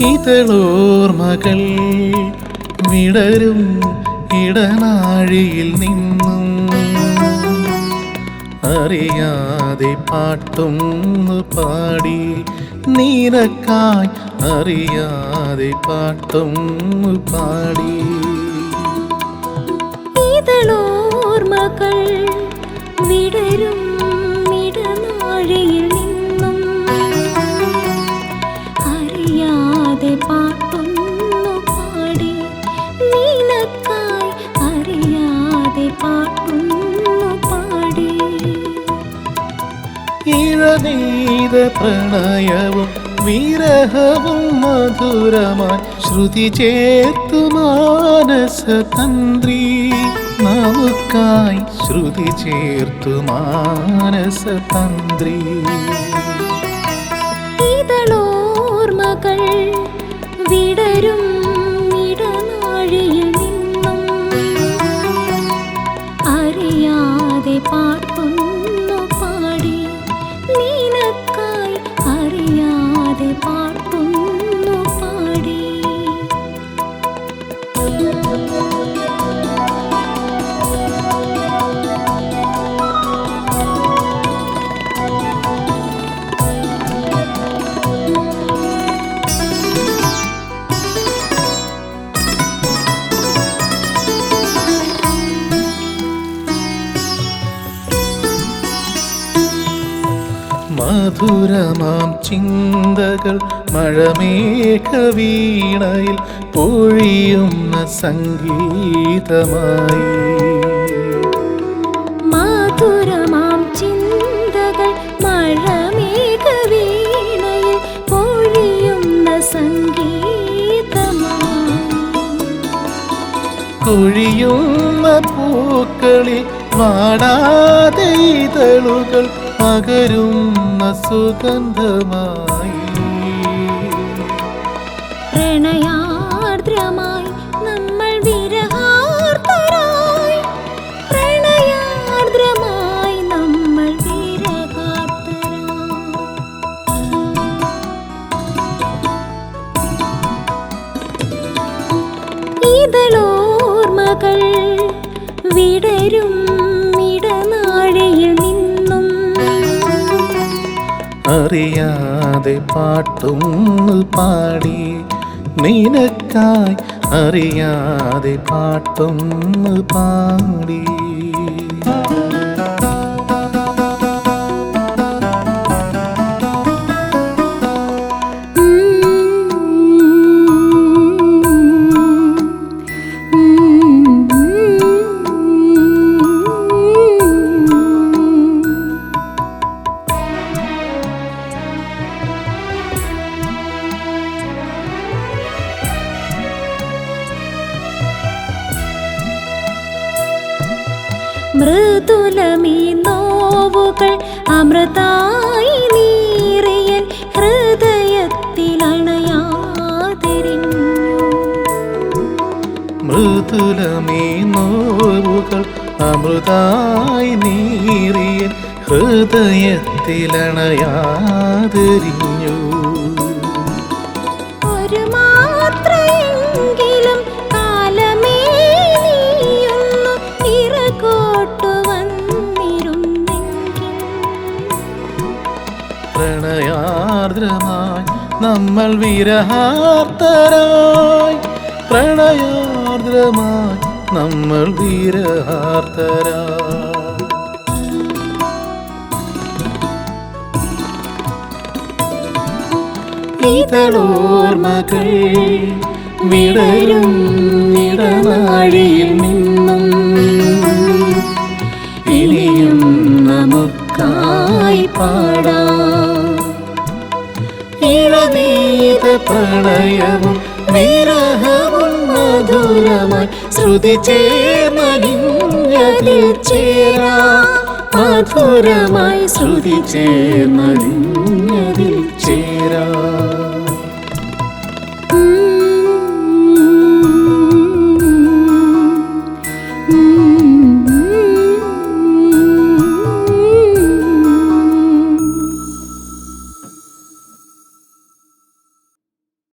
ഇതളോർമകൾ വിടരും ഇടനാഴിയിൽ നിന്നും. അറിയാതെ പാട്ടും പാടി നീനക്കായി അറിയാതെ പാട്ടും പാടി. ഇതളോർമകൾ വിടരും ഇഴനീത പ്രണയവും വിരഹവും മധുരമായി ശ്രുതി ചേർത്തു മാനസ തന്ത്രി. നമുക്കായി ശ്രുതി ചേർത്തു മാനസ മധുരമാം ചിന്തകൾ മഴമേഘവീണയിൽ പൊഴിയുന്ന സംഗീതമായി. മധുരമാം ചിന്തകൾ പൊഴിയുന്ന സംഗീതമായി. കൊഴിയുന്ന പൂക്കളിൽ വാടാതെ ഇതളുകൾ പകരുന്ന സുഗന്ധമായി പ്രണയാർദ്രമായി നമ്മൾ വിരഹാർത്തരായി. പ്രണയാർദ്രമായി നമ്മൾ വിരഹാർത്തരായി. ഇതളോർമകൾ വിടരും അറിയാതെ പാട്ടൊന്നു പാടി നിനക്കായി അറിയാതെ പാട്ടൊന്നു പാടി മൃദുലമീ നോവുകൾ അമൃതായി നീറിയൻ ഹൃദയത്തിലണയാതിരിഞ്ഞു. മൃദുലമീ നോവുകൾ അമൃതായി നീറിയൻ ഹൃദയത്തിലണയാതിരിഞ്ഞു. പ്രണയാർദ്രമായി നമ്മൾ വീരഹാർത്തരായി. പ്രണയാർദ്രമായി നമ്മൾ വീരഹാർത്തരായി. ഇതളോർമകൾ വിടരും സംഗീത പ്രണയവും വിരഹവും മധുരമായി ശ്രുതി ചേർമലിഞ്ഞതിൽ ചേരാ മധുരമായി ശ്രുതി ചേർമലിഞ്ഞതിൽ ചേരാ